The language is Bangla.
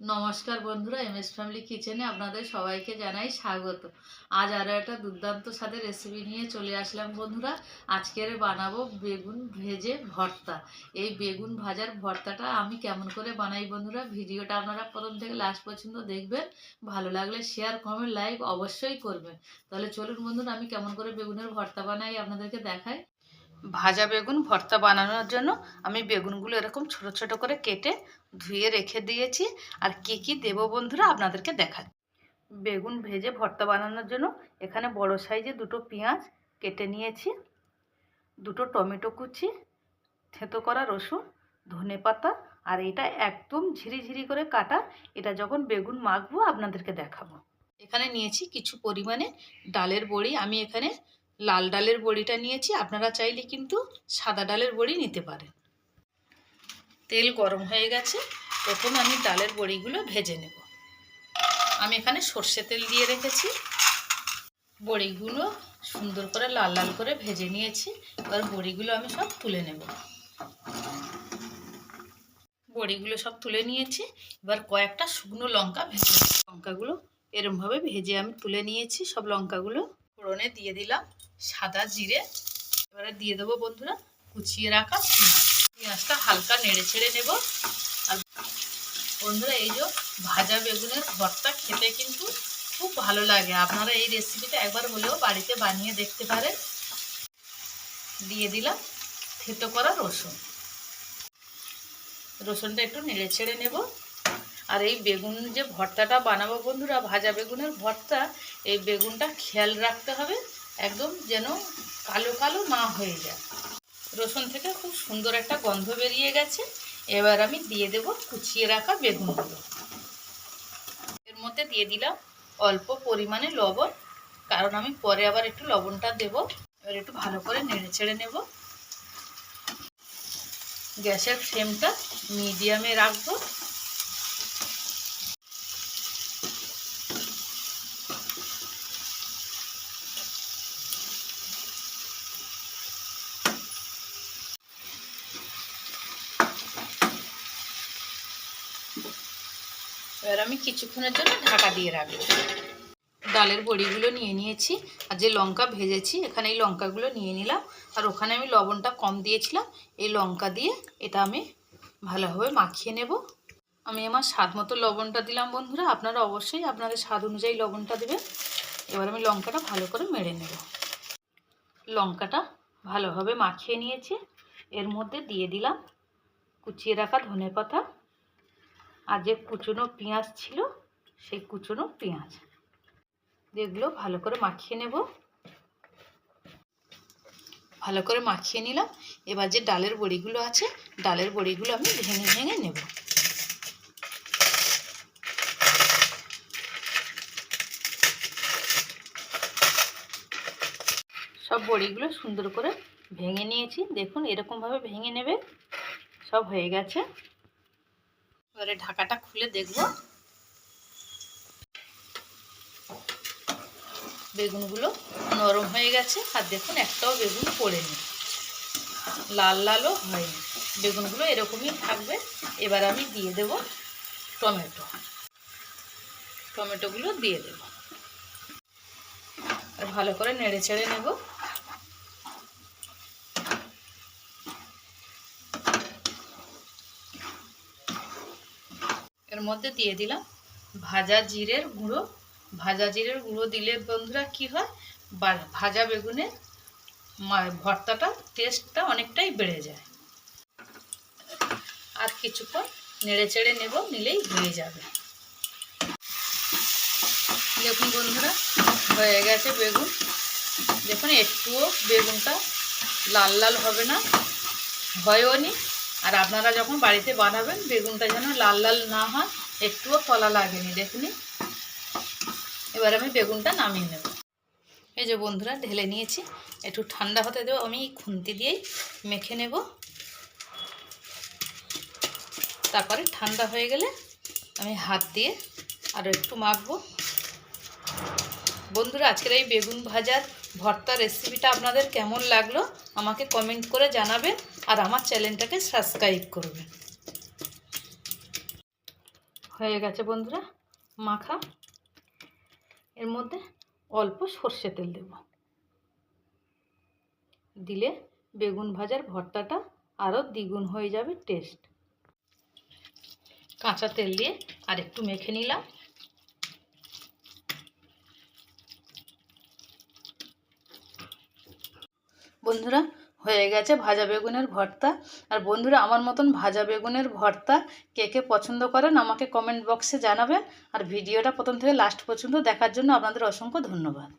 নমস্কার বন্ধুরা এম এস ফ্যামিলি কিচেনে আপনাদের সবাইকে জানাই স্বাগত। আজ আরও একটা দুর্দান্ত স্বাদে রেসিপি নিয়ে চলে আসলাম বন্ধুরা। আজকের বানাবো বেগুন ভেজে ভর্তা। এই বেগুন ভাজার ভর্তাটা আমি কেমন করে বানাই বন্ধুরা, ভিডিওটা আপনারা প্রথম থেকে লাস্ট পর্যন্ত দেখবেন। ভালো লাগলে শেয়ার কমেন্ট লাইক অবশ্যই করবেন। তাহলে চলুন বন্ধুরা, আমি কেমন করে বেগুনের ভর্তা বানাই আপনাদেরকে দেখাই। ভাজা বেগুন, ভর্তা বানানোর জন্য আমি বেগুনগুলো এরকম ছোট ছোট করে কেটে ধুয়ে রেখে দিয়েছি। আর কি কি দেব বন্ধুরা আপনাদেরকে দেখাচ্ছি বেগুন ভেজে ভর্তা বানানোর জন্য এখানে বড় সাইজে দুটো পেঁয়াজ কেটে নিয়েছি, দুটো টমেটো কুচি, থেতো করা রসুন, ধনে পাতা, আর এটা একদম ঝিরিঝিরি করে কাটা। এটা যখন বেগুন মাখবো আপনাদেরকে দেখাবো। এখানে নিয়েছি কিছু পরিমাণে ডালের বড়ি। আমি এখানে লাল ডালের বড়িটা নিয়েছি, আপনারা চাইলে কিন্তু সাদা ডালের বড়ি নিতে পারেন। তেল গরম হয়ে গেছে, প্রথমে আমি ডালের বড়িগুলো ভেজে নেব। আমি এখানে সর্ষে তেল দিয়ে রেখেছি। বড়িগুলো সুন্দর করে লাল লাল করে ভেজে নিয়েছি, এবার বড়িগুলো আমি সব তুলে নেব। বড়িগুলো সব তুলে নিয়েছি, এবার কয়েকটা শুকনো লঙ্কা ভেজে লঙ্কাগুলো এরমভাবে ভেজে আমি তুলে নিয়েছি, সব লঙ্কাগুলো ফোড়নে দিয়ে দিলাম সাদা জিরে। এবারে দিয়ে দেবো বন্ধুরা কুচিয়ে রাখা পেঁয়াজ। পেঁয়াজটা হালকা নেড়ে ছেড়ে নেব। আর বন্ধুরা এই যে ভাজা বেগুনের ভর্তা খেতে কিন্তু খুব ভালো লাগে। আপনারা এই রেসিপিটা একবার হলেও বাড়িতে বানিয়ে দেখতে পারেন। দিয়ে দিলাম থেতো করা রসুন। রসুনটা একটু নেড়ে ছেড়ে নেব। আর এই বেগুন যে ভর্তাটা বানাবো বন্ধুরা, ভাজা বেগুনের ভর্তা, এই বেগুনটা খেয়াল রাখতে হবে, একদম যেন কালো কালো না হয়ে যায়। রসুন থেকে খুব সুন্দর একটা গন্ধ বেরিয়ে গেছে। এবার আমি দিয়ে দেব কুচিয়ে রাখা বেগুনগুলো। এর মধ্যে দিয়ে দিলাম অল্প পরিমাণে লবণ, কারণ আমি পরে আবার একটু লবণটা দেব। এবার একটু ভালো করে নেড়ে ছেড়ে নেব। গ্যাসের ফ্লেমটা মিডিয়ামে রাখব। এবার আমি কিছুক্ষণের জন্য ঢাকা দিয়ে রাখব। ডালের বড়িগুলো নিয়ে নিয়েছি, আর যে লঙ্কা ভেজেছি, এখানে এই লঙ্কাগুলো নিয়ে নিলাম, আর ওখানে আমি লবণটা কম দিয়েছিলাম, এই লঙ্কা দিয়ে এটা আমি ভালোভাবে মাখিয়ে নেব। আমি আমার স্বাদ মতো লবণটা দিলাম বন্ধুরা, আপনারা অবশ্যই আপনাদের স্বাদ অনুযায়ী লবণটা দেবেন। এবার আমি লঙ্কাটা ভালো করে মেরে নেব। লঙ্কাটা ভালোভাবে মাখিয়ে নিয়েছি, এর মধ্যে দিয়ে দিলাম কুচিয়ে রাখা ধনে পাতা আর যে কুচনো পেঁয়াজ ছিল, সেই কুচনো পেঁয়াজ। যেগুলো ভালো করে মাখিয়ে নেব। ভালো করে মাখিয়ে নিলাম। এবার যে ডালের বড়িগুলো আছে, ডালের বড়িগুলো আমি ভেঙে ভেঙে নেব। সব বড়িগুলো সুন্দর করে ভেঙে নিয়েছি। দেখুন, এরকমভাবে ভেঙে নেবে। সব হয়ে গেছে। এবারে ঢাকাটা খুলে দেখব। বেগুনগুলো নরম হয়ে গেছে, আর দেখুন একটাও বেগুন পড়েনি। লাল লালও হয়নি। বেগুনগুলো এরকমই থাকবে। এবার আমি দিয়ে দেব টমেটো। টমেটোগুলো দিয়ে দেব। ভালো করে নেড়ে চেড়ে নেব। এর মধ্যে দিয়ে দিলাম ভাজা জিরের গুঁড়ো। ভাজা জিরের গুঁড়ো দিলে বন্ধুরা কি হয়? ভাজা বেগুনের মা- ভর্তাটা টেস্টটা অনেকটাই বেড়ে যায়। আর কিছুক্ষণ নেড়ে চেড়ে নেব, নিলেই হয়ে যাবে। দেখুন বন্ধুরা, হয়ে গেছে বেগুন। দেখুন, একটুও বেগুনটা লাল লাল হবে না, হয়ও নি। আর আপনারা যখন বাড়িতে বানাবেন, বেগুনটা যেন লাল লাল না হয়, একটুও কলা লাগেনি, দেখুন। এবার আমি বেগুনটা নামিয়ে নেব। এই যে বন্ধুরা, ঢেলে নিয়েছি। একটু ঠান্ডা হতে দেবো, আমি খুন্তি দিয়েই মেখে নেব। তারপরে ঠান্ডা হয়ে গেলে আমি হাত দিয়ে আরও একটু মাখবো। বন্ধুরা, আজকের এই বেগুন ভাজার ভর্তা রেসিপিটা আপনাদের কেমন লাগল? আমাকে কমেন্ট করে জানাবেন আর আমার চ্যানেলটাকে সাবস্ক্রাইব করবেন হয়ে গেছে বন্ধুরা, মাখা। এর মধ্যে অল্প সর্ষে তেল দেব। দিলে বেগুন ভাজার ভর্তাটা আরও দ্বিগুণ হয়ে যাবে টেস্ট কাঁচা তেল দিয়ে আর একটু মেখে নিলাম। বন্ধুরা, হয়ে গেছে ভাজা বেগুনের ভর্তা। আর বন্ধুরা, আমার মতন ভাজা বেগুনের ভর্তা কে কে পছন্দ করেন আমাকে কমেন্ট বক্সে জানাবেন। আর ভিডিওটা প্রথম থেকে লাস্ট পর্যন্ত দেখার জন্য আপনাদের অসংখ্য ধন্যবাদ।